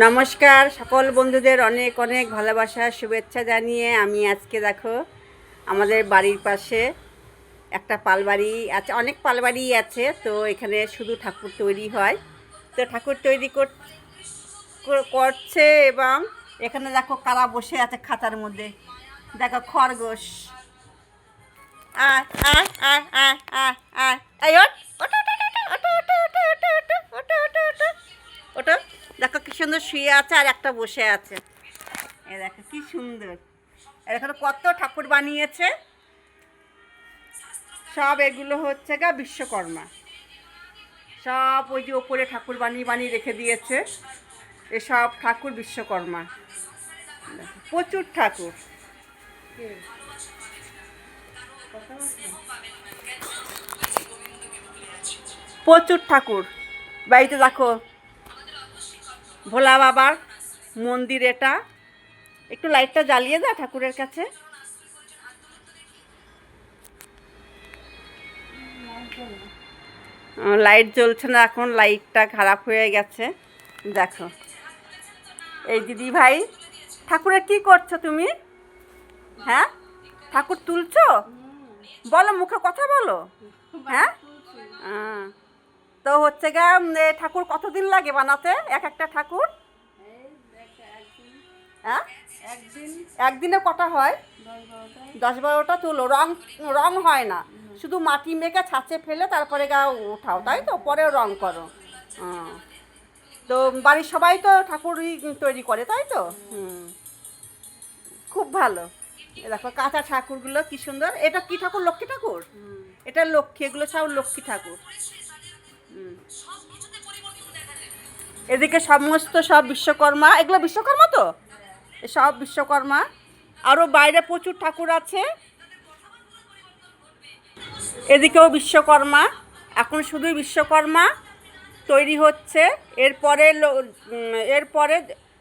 নমস্কার সকল বন্ধুদের অনেক অনেক ভালোবাসা শুভেচ্ছা জানিয়ে আমি আজকে দেখো আমাদের বাড়ির পাশে একটা পালবাড়ি আছে অনেক পালবাড়ি আছে তো এখানে শুধু ঠাকুর তৈরি হয় তো ঠাকুর তৈরি কর- কর- করছে এবং এখানে দেখো কারা বসে আছে খাতার মধ্যে দেখো খরগোশ আয় আয় আয় আয় আয় আয় এই শুয়ে আছে আর একটা বসে আছে। এ দেখো, কি সুন্দর। এখানে কত ঠাকুর বানিয়েছে। সব এগুলো হচ্ছে গা বিশ্বকর্মা। সব ওই যে ওপরে ঠাকুর বানিয়ে বানিয়ে রেখে দিয়েছে। এসব ঠাকুর বিশ্বকর্মা। প্রচুর ঠাকুর। প্রচুর ঠাকুর। বাড়িতে দেখো। ভোলা বাবার মন্দির এটা। একটু লাইটটা জ্বালিয়ে দাও ঠাকুরের কাছে। লাইট জ্বলছে না এখন লাইটটা খারাপ হয়ে গেছে। দেখো। এই দিদি ভাই ঠাকুরের কি করছ তুমি? হ্যাঁ? ঠাকুর তুলছো? বলো, মুখে কথা বলো। হ্যাঁ? হচ্ছে গা উম, এ ঠাকুর কতদিন লাগে বানাতে? এক একটা ঠাকুর? হ্যাঁ? একদিনে কটা হয়? দশ বারোটা তুলো। রং রং হয় না। শুধু মাটি মেখে ছাঁচে ফেলে তারপরে গা ওঠাও তাই তো? পরেও রং করো। তো বাড়ির সবাই তো ঠাকুরই তৈরি করে তাই তো? হুম। খুব ভালো। দেখো কাঁচা ঠাকুরগুলো কি সুন্দর। এটা কি ঠাকুর? লক্ষ্মী ঠাকুর? এটা লক্ষ্মী এগুলো সব লক্ষ্মী ঠাকুর। এদিকে সমস্ত সব বিশ্বকর্মা, এগুলো বিশ্বকর্মা তো? সব বিশ্বকর্মা। আরও বাইরে প্রচুর ঠাকুর আছে। এদিকেও বিশ্বকর্মা। এখন শুধুই বিশ্বকর্মা তৈরি হচ্ছে। এরপরে এরপরে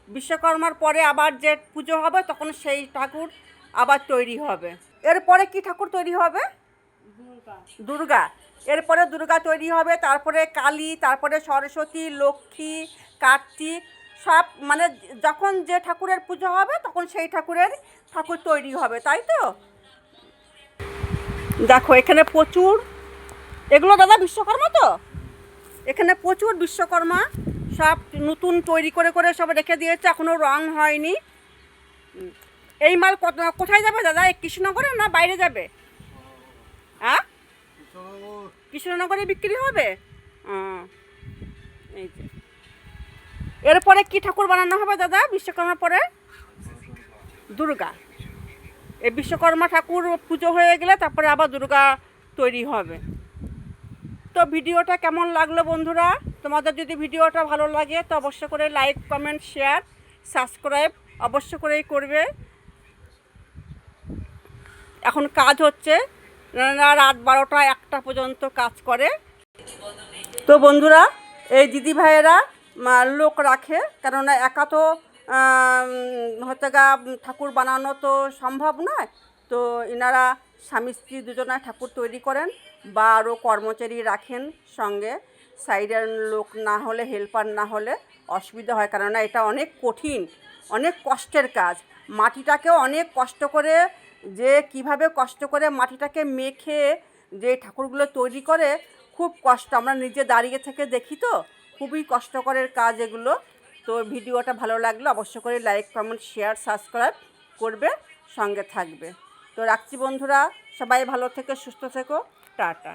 বিশ্বকর্মার পরে আবার যে পুজো হবে, তখন সেই ঠাকুর আবার তৈরি হবে। এরপরে কি ঠাকুর তৈরি হবে? দুর্গা। এরপরে দুর্গা তৈরি হবে, তারপরে কালী, তারপরে সরস্বতী, লক্ষ্মী, কার্তিক, সব মানে যখন যে ঠাকুরের পুজো হবে, তখন সেই ঠাকুরের ঠাকুর তৈরি হবে, তাই তো? দেখো, এখানে প্রচুর। এগুলো দাদা বিশ্বকর্মা তো? এখানে প্রচুর বিশ্বকর্মা। সব নতুন তৈরি করে করে সব রেখে দিয়েছে এখনও রং হয়নি। এই মাল কোথায় যাবে দাদা? কৃষ্ণনগরে না বাইরে যাবে? হ্যাঁ কৃষ্ণনগরে বিক্রি হবে? এই যে। এরপরে কি ঠাকুর বানানো হবে দাদা বিশ্বকর্মার পরে? দুর্গা। এই বিশ্বকর্মা ঠাকুর পুজো হয়ে গেলে তারপরে আবার দুর্গা তৈরি হবে। তো ভিডিওটা কেমন লাগল বন্ধুরা? তোমাদের যদি ভিডিওটা ভালো লাগে তো অবশ্য করে লাইক কমেন্ট শেয়ার সাবস্ক্রাইব অবশ্য করেই করবে। এখন কাজ হচ্ছে না রাত বারোটা একটা পর্যন্ত কাজ করে। তো বন্ধুরা, এই দিদি ভাইয়েরা লোক রাখে, কেননা একা তো হচ্ছে গা, ঠাকুর বানানো তো সম্ভব নয়। তো এনারা স্বামী স্ত্রী দুজনায় ঠাকুর তৈরি করেন বা আরও কর্মচারী রাখেন সঙ্গে। সাইডের লোক না হলে, হেল্পার না হলে অসুবিধা হয়, কেননা এটা অনেক কঠিন, অনেক কষ্টের কাজ। মাটিটাকেও অনেক কষ্ট করে যে কীভাবে কষ্ট করে মাটিটাকে মেখে যে ঠাকুরগুলো তৈরি করে, খুব কষ্ট। আমরা নিজে দাঁড়িয়ে থেকে দেখি তো, খুবই কষ্টকরের কাজ এগুলো। তো ভিডিওটা ভালো লাগল অবশ্য করে লাইক, কমেন্ট, শেয়ার, সাবস্ক্রাইব করবে, সঙ্গে থাকবে। তো রাখছি বন্ধুরা, সবাই ভালো থেকে সুস্থ থেকো। টাটা।